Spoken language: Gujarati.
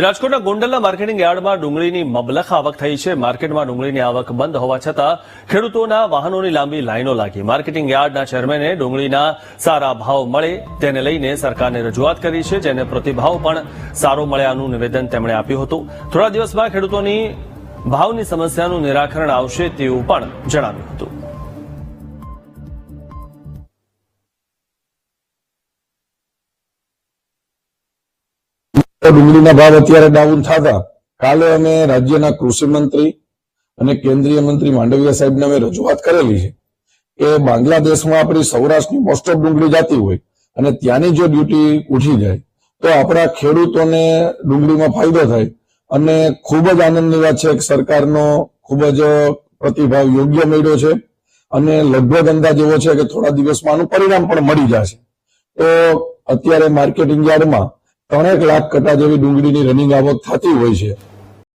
રાજકોટના ગોંડલના માર્કેટિંગ યાર્ડમાં ડુંગળીની મબલખ આવક થઈ છે. માર્કેટમાં ડુંગળીની આવક બંધ હોવા છતાં ખેડૂતોના વાહનોની લાંબી લાઈનો લાગી. માર્કેટિંગ યાર્ડના ચેરમેને ડુંગળીના સારા ભાવ મળે તેને લઈને સરકારને રજૂઆત કરી છે, જેને પ્રતિભાવ પણ સારો મળ્યાનું નિવેદન તેમણે આપ્યું હતું. થોડા દિવસમાં ખેડૂતોની ભાવની સમસ્યાનું નિરાકરણ આવશે તેવું પણ જણાવ્યું હતું. ડુંગળીના ભાવ અત્યારે ડાઉન થતા કાલે અમે રાજ્યના કૃષિ મંત્રી અને કેન્દ્રીય મંત્રી માંડવિયા સાહેબને અમે રજૂઆત કરેલી છે કે બાંગ્લાદેશમાં આપણી સૌરાષ્ટ્રની મોસ્ટ ઓફ ડુંગળી જતી હોય અને ત્યાંની જો ડ્યુટી ઉઠી જાય, તો આપણા ખેડૂતોને ડુંગળીમાં ફાયદો થાય અને ખૂબ જ આનંદની વાત છે કે સરકારનો ખૂબ જ પ્રતિભાવ યોગ્ય મળ્યો છે અને લગભગ અંદાજ એવો છે કે થોડા દિવસમાં આનું પરિણામ પણ મળી જશે. તો અત્યારે માર્કેટિંગ યાર્ડમાં ત્રણેક લાખ કટા જેવી ડુંગળીની રનિંગ આવક થતી હોય છે.